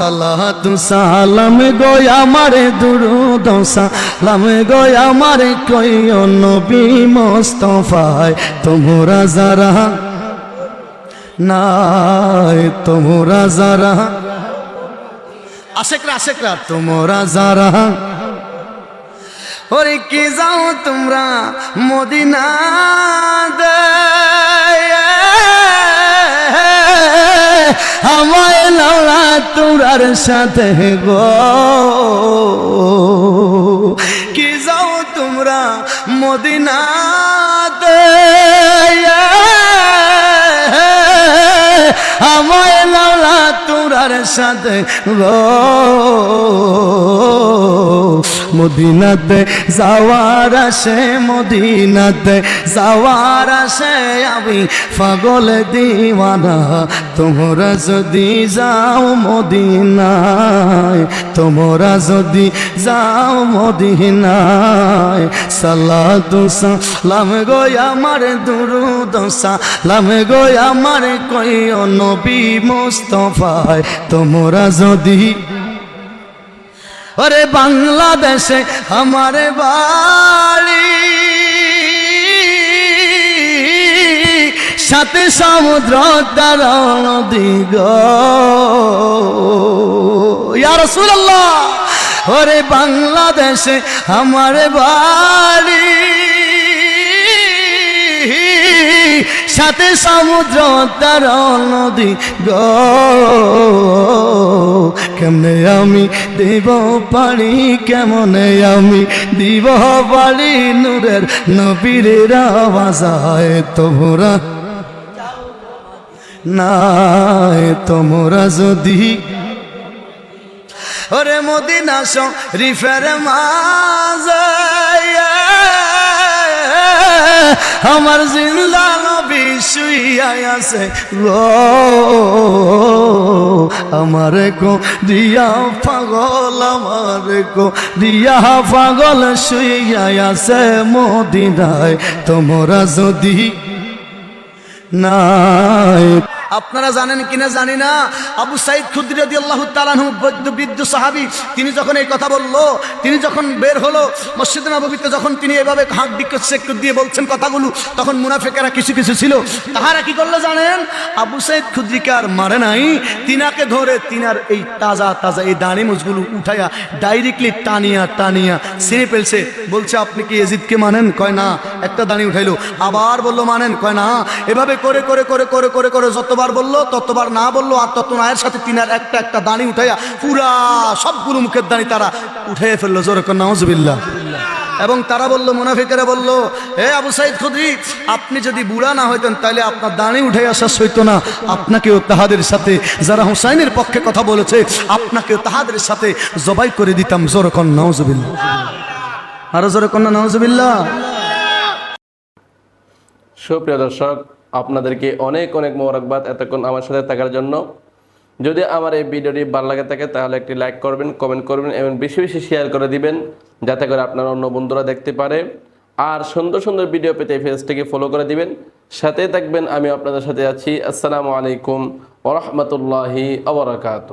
সালাতু, সালাম গো আমারে দুরুদ, সালাম গো আমারে কইও নবী মোস্তফায়, তোমরা যারা নাই, তোমরা যারা আশেকরা আশেকরা, তোমরা যারা ওরে কে যাও তোমরা মদিনা আমায় লাউলা তোমরার সাথে গো। কি যাও তোমরা মদিনাতে? আমায় তোমরার সাথে মদিনাতে যাওয়ার আসে, মদিনাতে যাওয়ার আসে। আমি পাগল দিওয়ানা, তোমরা যদি যাও মদিনায়, তোমরা যদি যাও মদিনায়। সালাদু সালাম গো আমার দুরুদ, সালাম গো আমার কইও নবী মুস্তফায়। তোমরা যদি ওরে বাংলাদেশে আমার বাড়ি, সাথে সমুদ্র তার নদী রাসূলুল্লাহ, ওরে বাংলাদেশে আমার বাড়ি। সাথে সমুদ্র, তার নদী গো। কেমনে আমি দিব পারি কেমনে আমি দিব পারি নূরের নবীর আওয়াজায় তোমরা। নাই তোমরা যদি। ওরে মদিনা রিফের মাঝে, আমার জিন্দা নবী শুইয়া আছে গো আমার কো দিয়া পাগল, আমার কো দিয়া পাগল শুইয়াই আছে মদিনায়। তোমরা যদি নাই আপনারা জানেন কিনা জানি না। আবু সাইদ খুদ্রি রাদি আল্লাহ তালানহু বৈদ্যবৃদ্ধ সাহাবি, তিনি যখন এই কথা বলল, তিনি যখন বের হলো, মসজিদ নবীতে যখন তিনি এভাবে হাঁক বিক্ষেপ সেক্টর দিয়ে বলছেন কথাগুলো, তখন মুনাফেকেরা কিছু কিছু ছিল। তাহারা কি করল জানেন? আবু সাইদ খুদ্রিকে আর মারে নাই। তিনাকে ধরে তিনার এই তাজা তাজা এই দাড়ি মুজগুলো উঠাইয়া ডাইরেক্টলি টানিয়া টানিয়া ছিঁড়ে ফেলছে। বলছে, আপনি কি এজিদকে মানেন? কয়, না। একটা দাঁড়ি উঠাইলো, আবার বলল, মানেন? কয়, না। এভাবে করে করে করে করে করে করে যতবার বলল, ততবার না বলল, আর তত নায়ের সাথে তিনার একটা একটা দাঁড়ি উঠাইয়া পুরা সবগুলো মুখের দাঁড়ি তারা উঠাইয়া ফেলল, জোর নাউজবিল্লা এবং তারা বলল, মুনাফিকেরা বলল হে আবু সাইদ খুদ্রি, আপনি যদি বুড়া না হইতেন তাহলে আপনার দাঁড়ি উঠে আসা হইতো না। আপনাকেও তাহাদের সাথে, যারা হুসাইনের পক্ষে কথা বলেছে, আপনাকেও তাহাদের সাথে জবাই করে দিতাম জোরকন নওজবিল্লা আরও জোরকন নওজবিল্লা সুপ্রিয় দর্শক, আপনাদেরকে অনেক অনেক মোবারকবাদ এতক্ষণ আমার সাথে থাকার জন্য। যদি আমার এই ভিডিওটি ভালো লাগে থাকে, তাহলে একটি লাইক করবেন, কমেন্ট করবেন এবং বেশি বেশি শেয়ার করে দিবেন, যাতে করে আপনার অন্য বন্ধুরা দেখতে পারে। আর সুন্দর সুন্দর ভিডিও পেতে পেজটিকে ফলো করে দিবেন। সাথে থাকবেন আমি আপনাদের সাথে আছি। আসসালামু আলাইকুম ওরহমতুল্লাহি আবরাকাত